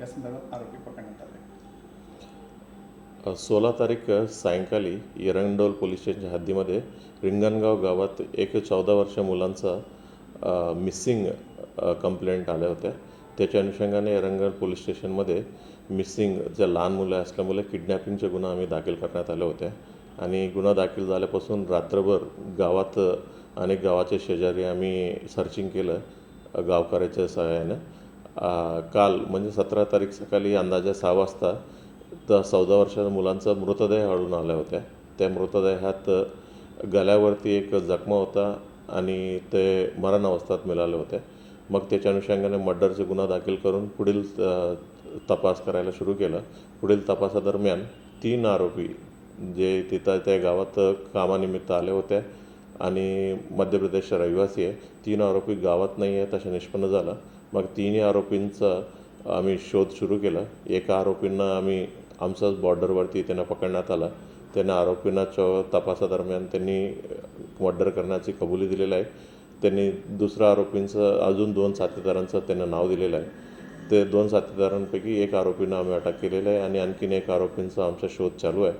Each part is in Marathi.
या संदर्भात आरोपी पकडण्यात आले. सोळा तारीख सायंकाळी एरंडोल पोलीस स्टेशनच्या हद्दीमध्ये रिंगणगाव गावात एक चौदा वर्ष मुलांचा मिसिंग कंप्लेंट आल्या होत्या. त्याच्या अनुषंगाने एरंगल पोलीस स्टेशनमध्ये मिसिंग ज्या लहान मुलं असल्यामुळे किडनॅपिंगचे गुन्हा आम्ही दाखल करण्यात आल्या होत्या. आणि गुन्हा दाखल झाल्यापासून रात्रभर गावात अनेक गावाचे शेजारी आम्ही सर्चिंग केलं गावकऱ्याच्या सहाय्यानं. काल म्हणजे सतरा तारीख सकाळी अंदाजे सहा वाजता तर चौदा वर्षाच्या मुलांचा मृतदेह आढळून आल्या होत्या. त्या मृतदेहात गळ्यावरती एक जखमा होता आणि ते मरण अवस्थेत मिळाले होते मग त्याच्या अनुषंगाने मर्डरचे गुन्हा दाखल करून पुढील तपास करायला सुरू केलं. पुढील तपासादरम्यान तीन आरोपी जे तिथं त्या गावात कामानिमित्त आले होते आणि मध्य प्रदेशचे रहिवासी आहे तीन आरोपी गावात नाही आहेत असं निष्पन्न झालं. मग तिन्ही आरोपींचा आम्ही शोध सुरू केला. एका आरोपींना आम्ही आमचाच बॉर्डरवरती त्यांना पकडण्यात आला. त्यांना आरोपींना चौ तपासादरम्यान त्यांनी मर्डर करण्याची कबुली दिलेलं आहे. त्यांनी दुसऱ्या आरोपींचं अजून दोन साथीदारांचं त्यांना नाव दिलेलं आहे. ते दोन साथीदारांपैकी एक आरोपींना आम्ही अटक केलेलं आहे आणि आणखीन एक आरोपींचा आमचा शोध चालू आहे.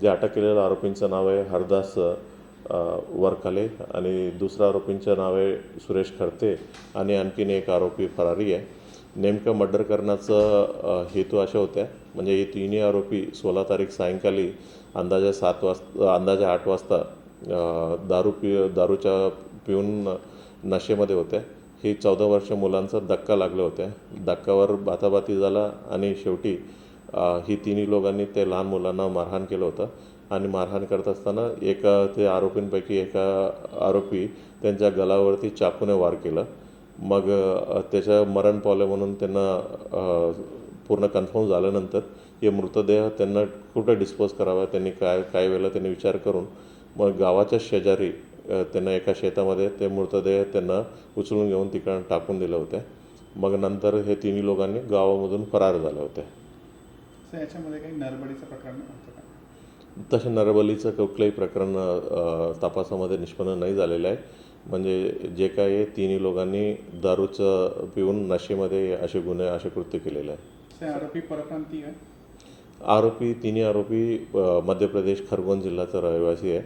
जे अटक केलेल्या आरोपींचं नाव आहे हरदास अ, वरखाले आणि दुसऱ्या आरोपींचं नाव आहे सुरेश खरते आणि आणखीन एक आरोपी फरारी आहे. नेमकं मर्डर करण्याचं हेतू अशा होत्या. म्हणजे हे तिन्ही आरोपी सोळा तारीख सायंकाळी अंदाजे सात वाजता अंदाजे आठ वाजता दारू पि दारूच्या पिऊन नशेमध्ये होत्या. हे चौदा वर्ष मुलांचा धक्का लागले होत्या. धक्कावर बाताबाती झाला आणि शेवटी ही तिन्ही लोकांनी ते लहान मुलांना मारहाण केलं होतं. आणि मारहाण करत असताना एका ते आरोपींपैकी एका आरोपी त्यांच्या गलावरती चाकूने वार केलं. मग त्याच्या त्याचं मरण पावलं म्हणून त्यांना पूर्ण कन्फर्म झाल्यानंतर हे मृतदेह त्यांना कुठं डिस्पोज करावा त्यांनी काय काय वेळेला त्यांनी विचार करून मग गावाच्या शेजारी त्यांना एका शेतामध्ये ते मृतदेह त्यांना उचलून घेऊन तिकडं टाकून दिले होते मग नंतर हे तिन्ही लोकांनी गावामधून फरार झाले होते याच्यामध्ये काही नरबडीचं प्रकरण होतं का? तसं नरबलीचं कुठलंही प्रकरण तपासामध्ये निष्पन्न नाही झालेलं आहे. म्हणजे जे काय आहे तिन्ही लोकांनी दारूचं पिऊन नशेमध्ये असे गुन्हे असे कृत्य केलेले आहे आरोपी परप्रांतीय आहे? आरोपी तिन्ही आरोपी मध्य प्रदेश खरगोन जिल्ह्याचा रहिवासी आहे.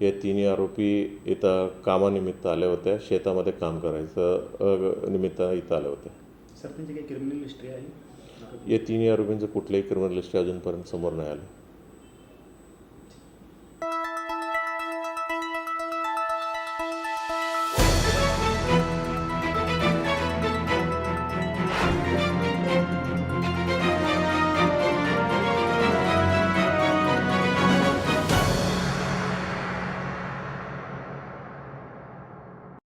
हे तिन्ही आरोपी इथं कामानिमित्त आले होते शेतामध्ये काम करायचं निमित्त इथं आले होते सर त्यांची काही क्रिमिनल हिस्ट्री आहे? या तिन्ही आरोपींचं कुठलंही क्रिमिनल लिस्ट अजूनपर्यंत समोर नाही आलं.